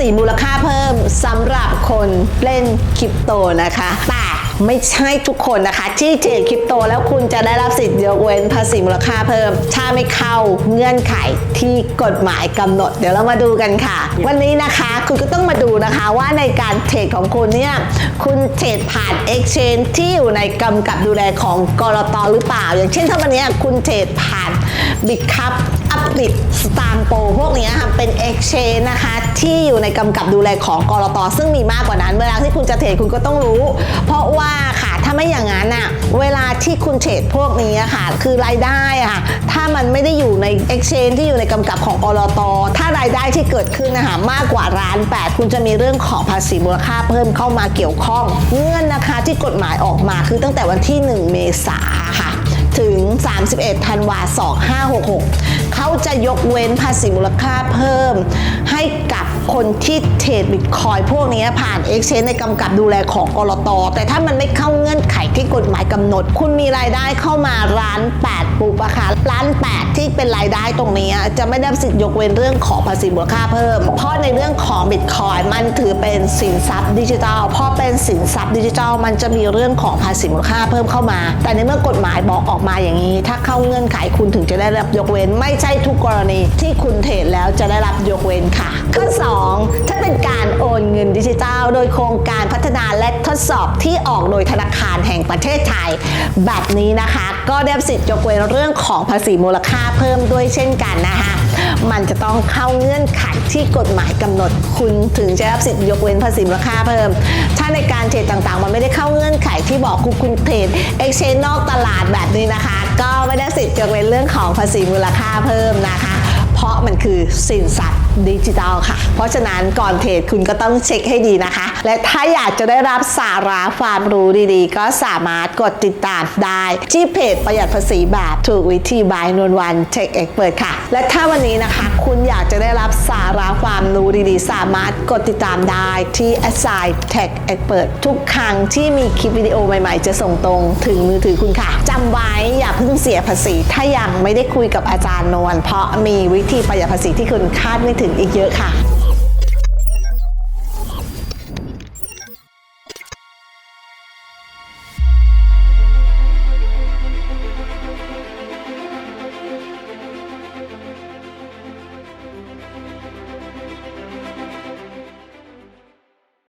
ษีมูลค่าเพิ่มสำหรับคนเล่นคริปโตนะคะแต่ไม่ใช่ทุกคนนะคะ ที่เทรดคริปโตแล้วคุณจะได้รับสิทธิ์ยกเว้นภาษีมูลค่าเพิ่ม ถ้าไม่เข้าเงื่อนไขที่กฎหมายกำหนด เดี๋ยวเรามาดูกันค่ะ วันนี้นะคะคุณก็ต้องมาดูนะคะว่าในการเทรดของคุณเนี่ยคุณเทรดผ่าน Exchange ที่อยู่ในกำกับดูแลของกรตหรือเปล่า อย่างเช่นถ้าวันนี้คุณเทรดผ่าน บิตคัพอัพบิตสตางโปพวกนี้ค่ะเป็น Exchange นะคะ ที่อยู่ในกำกับดูแลของกรตซึ่งมีมากกว่านั้น เวลาที่คุณจะเทรดคุณก็ต้องรู้ เพราะว่าค่ะถ้าไม่อย่างนั้นอะเวลาที่คุณเทรดพวกนี้ค่ะ คือรายได้อะค่ะถ้ามันไม่ได้อยู่ใน Exchange ที่อยู่ในกำกับของกรตถ้ารายได้ที่เกิดขึ้นนะคะมากกว่าล้านแปดคุณจะมีเรื่องของภาษีมูลค่าเพิ่มเข้ามาเกี่ยวข้อง เงื่อนนะคะที่กฎหมายออกมาคือตั้งแต่วันที่ 1 เมษาค่ะ ถึง 31ธันวา2566 เขาจะยกเว้นภาษีมูลค่าเพิ่ม ให้กับคนที่เทรดบิตคอยพวกนี้ผ่าน Exchange ในกำกับดูแลของกรตแต่ถ้ามันไม่เข้าเงื่อนไขที่กฎหมายกำหนด คุณมีรายได้เข้ามาล้าน 8ปุบอะคะล้าน 8 ที่เป็นรายได้ตรงนี้ จะไม่ได้สิทธิ์ยกเว้นเรื่องของภาษีมูลค่าเพิ่ม เพราะในเรื่องของบิตคอยมันถือเป็นสินทรัพย์ดิจิทัลพอเป็นสินทรัพย์ดิจิทัลมันจะมีเรื่องของภาษีมูลค่าเพิ่มเข้ามา แต่ในเมื่อกฎหมายบอกออกมาอย่างนี้ ถ้าเข้าเงื่อนไขคุณถึงจะได้รับยกเว้นไม่ใช่ทุกกรณีที่คุณเทรดแล้วจะได้รับยกเว้นค่ะ ข้อ 2 ถ้าเป็นการโอนเงินดิจิทัล โดยโครงการพัฒนาและทดสอบที่ออกโดยธนาคารแห่งประเทศไทย แบบนี้นะคะ ก็ได้สิทธิ์ยกเว้นเรื่องของภาษีมูลค่าเพิ่มด้วยเช่นกันนะคะมันจะต้องเข้าเงื่อนไขที่กฎหมายกำหนด คุณถึงจะได้รับสิทธิ์ยกเว้นภาษีมูลค่าเพิ่ม ถ้าในการเทรดต่างๆ มันไม่ได้เข้าเง ที่บอกคุณคุณเทรด exchange นอกตลาดแบบนี้นะคะ ก็ไม่ได้สิทธิ์ยกเว้นเรื่องของภาษีมูลค่าเพิ่มนะคะ เพราะมันคือสินทรัพย์ดิจิทัลค่ะ เพราะฉะนั้นก่อนเทรดคุณก็ต้องเช็คให้ดีนะคะ และถ้าอยากจะได้รับสาระความรู้ดีๆ ก็สามารถกดติดตามได้ที่เพจประหยัดภาษีแบบถูกวิธีบายนวลวันเทคเอ็กเปิดค่ะ และถ้าวันนี้นะคะ คุณอยากจะได้รับสาระความรู้ดีๆ สามารถกดติดตามได้ที่ a s i g n Tech Expert ทุกครั้งที่มีคลิปวิดีโอใหม่ๆ จะส่งตรงถึงมือถือคุณค่ะจำไว้อย่าเพิ่งเสียภาษี ถ้ายังไม่ได้คุยกับอาจารย์นวลเพราะมีวิธีประหยัดภาษีที่คุณคาดไม่ถึงอีกเยอะค่ะ